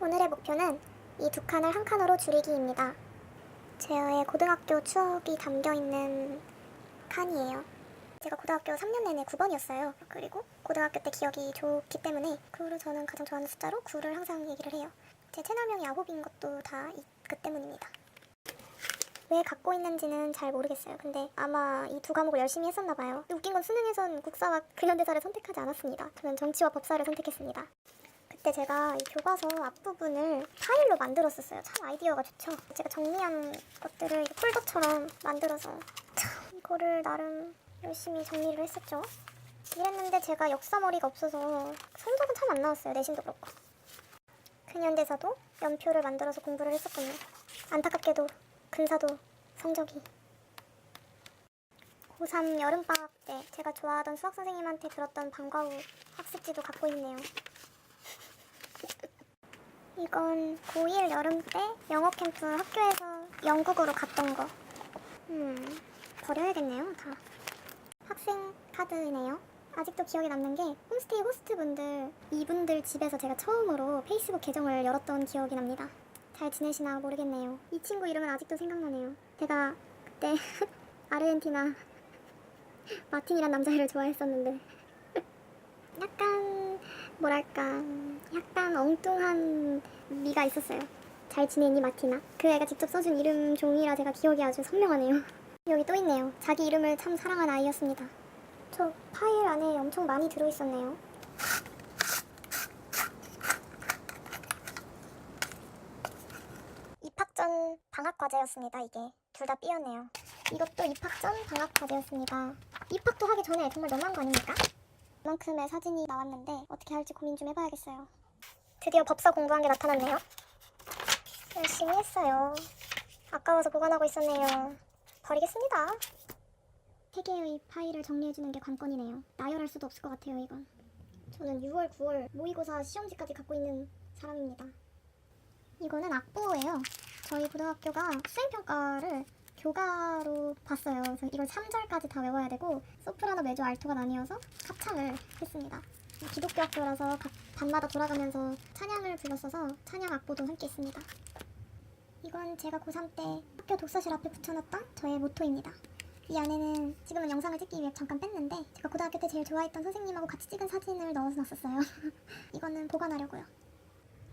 오늘의 목표는 이 두 칸을 한 칸으로 줄이기입니다. 제어의 고등학교 추억이 담겨 있는 칸이에요. 제가 고등학교 3년 내내 9번이었어요. 그리고 고등학교 때 기억이 좋기 때문에 그 후로 저는 가장 좋아하는 숫자로 9를 항상 얘기를 해요. 제 채널명이 아홉인 것도 다 그 때문입니다. 왜 갖고 있는지는 잘 모르겠어요. 근데 아마 이 두 과목을 열심히 했었나 봐요. 웃긴 건 수능에선 국사와 근현대사를 선택하지 않았습니다. 저는 정치와 법사를 선택했습니다. 그때 제가 이 교과서 앞부분을 파일로 만들었었어요. 참 아이디어가 좋죠. 제가 정리한 것들을 폴더처럼 만들어서 참 이거를 나름 열심히 정리를 했었죠. 이랬는데 제가 역사 머리가 없어서 성적은 참 안 나왔어요. 내신도 그렇고. 근현대사도 연표를 만들어서 공부를 했었군요. 안타깝게도 근사도 성적이 고3 여름방학 때 제가 좋아하던 수학 선생님한테 들었던 방과 후 학습지도 갖고 있네요. 이건 고1 여름 때 영어 캠프 학교에서 영국으로 갔던 거. 음, 버려야겠네요, 다. 학생 카드네요. 아직도 기억에 남는 게 홈스테이 호스트분들 이분들 집에서 제가 처음으로 페이스북 계정을 열었던 기억이 납니다. 잘 지내시나 모르겠네요. 이 친구 이름은 아직도 생각나네요. 제가 그때 아르헨티나 마틴이란 남자애를 좋아했었는데 약간 뭐랄까 약간 엉뚱한 미가 있었어요. 잘 지내니 마티나? 그 애가 직접 써준 이름 종이라 제가 기억이 아주 선명하네요. 여기 또 있네요. 자기 이름을 참 사랑한 아이였습니다. 저 파일 안에 엄청 많이 들어있었네요. 입학 전 방학 과제였습니다. 이게 둘다 B였네요. 이것도 입학 전 방학 과제였습니다. 입학도 하기 전에 정말 너무한 거 아닙니까? 이만큼의 사진이 나왔는데 어떻게 할지 고민 좀 해봐야겠어요. 드디어 법사 공부한 게 나타났네요. 열심히 했어요. 아까워서 보관하고 있었네요. 버리겠습니다. 세 개의 파일을 정리해주는 게 관건이네요. 나열할 수도 없을 것 같아요, 이건. 저는 6월, 9월 모의고사 시험지까지 갖고 있는 사람입니다. 이거는 악보예요. 저희 고등학교가 수행평가를 교가로 봤어요. 그래서 이걸 3절까지 다 외워야 되고 소프라노, 메조, 알토가 나뉘어서 합창을 했습니다. 기독교 학교라서 각 반마다 돌아가면서 찬양을 불렀어서 찬양 악보도 함께 있습니다. 이건 제가 고3 때 학교 독서실 앞에 붙여놨던 저의 모토입니다. 이 안에는 지금은 영상을 찍기 위해 잠깐 뺐는데 제가 고등학교 때 제일 좋아했던 선생님하고 같이 찍은 사진을 넣어서 놨었어요. 이거는 보관하려고요.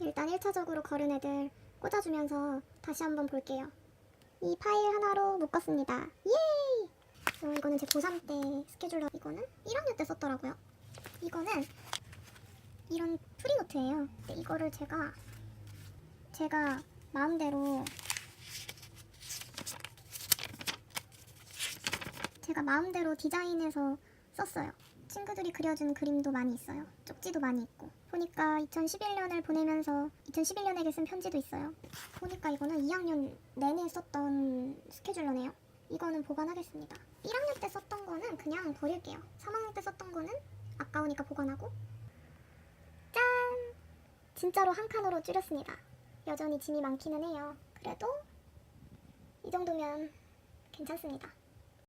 일단 1차적으로 거른 애들 꽂아주면서 다시 한번 볼게요. 이 파일 하나로 묶었습니다. 예이! 어, 이거는 제 고3 때 스케줄러 이거는 1학년 때 썼더라고요. 이거는 이런 프리노트예요. 근데 이거를 제가 제가 마음대로 제가 마음대로 디자인해서 썼어요. 친구들이 그려준 그림도 많이 있어요. 쪽지도 많이 있고. 보니까 2011년을 보내면서 2011년에게 쓴 편지도 있어요. 보니까 이거는 2학년 내내 썼던 스케줄러네요. 이거는 보관하겠습니다. 1학년 때 썼던 거는 그냥 버릴게요. 3학년 때 썼던 거는 아까우니까 보관하고. 짠! 진짜로 한 칸으로 줄였습니다. 여전히 짐이 많기는 해요. 그래도 이 정도면 괜찮습니다.